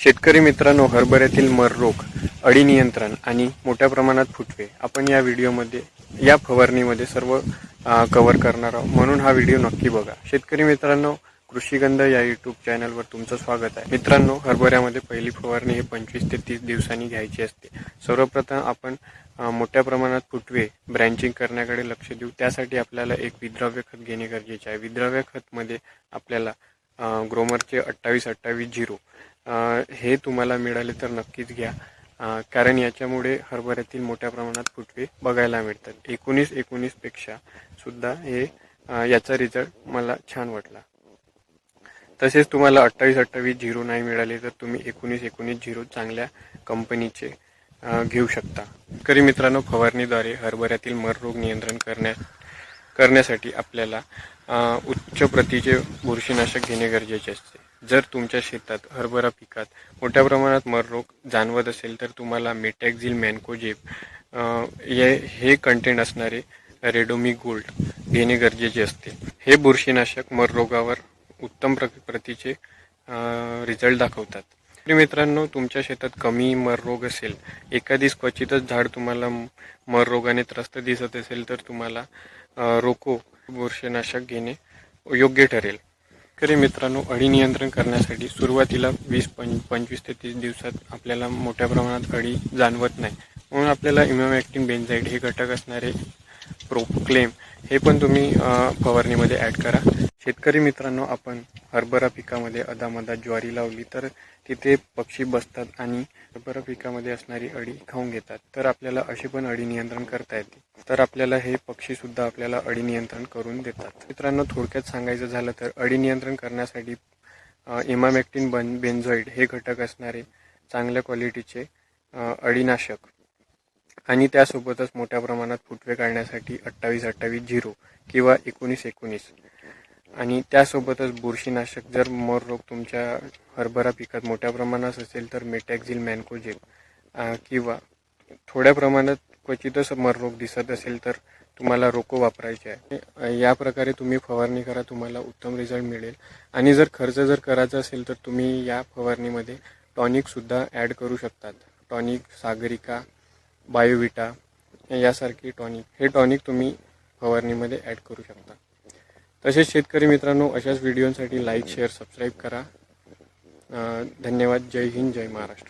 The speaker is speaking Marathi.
शेतकरी मित्रांनो हरभऱ्यातील मर रोग अळी नियंत्रण आणि मोठ्या प्रमाणात फुटवे आपण या व्हिडिओमध्ये या फवारणीमध्ये सर्व कव्हर करणार आहोत. म्हणून हा व्हिडिओ नक्की बघा. शेतकरी मित्रांनो कृषीगंध या युट्यूब चॅनलवर तुमचं स्वागत आहे. मित्रांनो हरभऱ्यामध्ये पहिली फवारणी ही पंचवीस ते तीस दिवसांनी घ्यायची असते. सर्वप्रथम आपण मोठ्या प्रमाणात फुटवे ब्रँचिंग करण्याकडे लक्ष देऊ. त्यासाठी आपल्याला एक विद्राव्य खत घेणे गरजेचे आहे. विद्राव्य खतमध्ये आपल्याला ग्रोमरचे अठ्ठावीस अठ्ठावीस झिरो हे तुम्हाला मिळाले तर नक्कीच घ्या. कारण याच्यामुळे हरभऱ्यातील मोठ्या प्रमाणात फुटवे बघायला मिळतात. एकोणीस एकोणीसपेक्षा सुद्धा हे याचा रिझल्ट मला छान वाटला. तसेच तुम्हाला अठ्ठावीस अठ्ठावीस झिरो नाही मिळाले तर तुम्ही एकोणीस एकोणीस झिरो चांगल्या कंपनीचे घेऊ शकता. करी मित्रांनो फवारणीद्वारे हरभऱ्यातील मर रोग नियंत्रण करण्या करण्यासाठी आपल्याला उच्च प्रतीचे बुरशीनाशक घेणे गरजेचे असते. जर तुमच्या शेतात हरभरा पिकात मोठ्या प्रमाणात मर रोग जाणवत असेल तर तुम्हाला मेटॅक्झिल मॅन्कोजेब हे हे कंटेंट असणारे रेडोमी गोल्ड घेणे गरजेचे असते. हे बुरशीनाशक मररोगावर उत्तम प्र प्रतीचे रिझल्ट दाखवतात. मित्रांनो तुमच्या शेतात कमी मर रोग असेल एखादीच क्वचितच झाड तुम्हाला मररोगाने त्रस्त दिसत असेल तर तुम्हाला रोको बुरशीनाशक घेणे योग्य ठरेल. शेतकरी मित्रांनो अळी नियंत्रण करण्यासाठी सुरुवातीला वीस पंच पंचवीस ते तीस दिवसात आपल्याला मोठ्या प्रमाणात अळी जाणवत नाही. म्हणून आपल्याला इमॅमॅक्टिन बेन्झाईड हे घटक असणारे प्रोक्लेम हे पण तुम्ही फवारणीमध्ये ॲड करा. शेतकरी मित्रांनो आपण हरभरा पिकामध्ये अदामदा ज्वारी लावली तर तिथे पक्षी बसतात आणि हरभरा पिकामध्ये असणारी अळी खाऊन घेतात. तर आपल्याला अशी पण अळी नियंत्रण करता येते. तर आपल्याला हे पक्षीसुद्धा आपल्याला अळी नियंत्रण करून देतात. मित्रांनो थोडक्यात सांगायचं झालं तर अळी नियंत्रण करण्यासाठी इमामॅक्टिन बन बेन्झॉइड हे घटक असणारे चांगल्या क्वालिटीचे अळीनाशक आणि त्यासोबतच मोठ्या प्रमाणात फुटवे काढण्यासाठी अठ्ठावीस अठ्ठावीस झिरो किंवा एकोणीस एकोणीस आणि त्यासोबतच बुरशीनाशक जर मोर रोग तुमच्या हरभरा पिकात मोठ्या प्रमाणात असेल तर मेटॅक्झिल मॅनकोजेल किंवा थोड्या प्रमाणात क्वचितच मर रोग दिसत असेल तर तुम्हाला रोको वापरायचे आहे. या प्रकारे तुम्ही फवारणी करा तुम्हाला उत्तम रिझल्ट मिळेल. आणि जर खर्च जर करायचा असेल तर तुम्ही या फवारणीमध्ये टॉनिकसुद्धा ॲड करू शकतात. टॉनिक सागरिका बायोविटा यासारखी टॉनिक. हे टॉनिक तुम्ही फवारणीमध्ये ॲड करू शकता. तसेच शेतकरी मित्रांनो अशाच व्हिडिओसाठी लाईक शेअर सबस्क्राईब करा. धन्यवाद. जय हिंद जय महाराष्ट्र.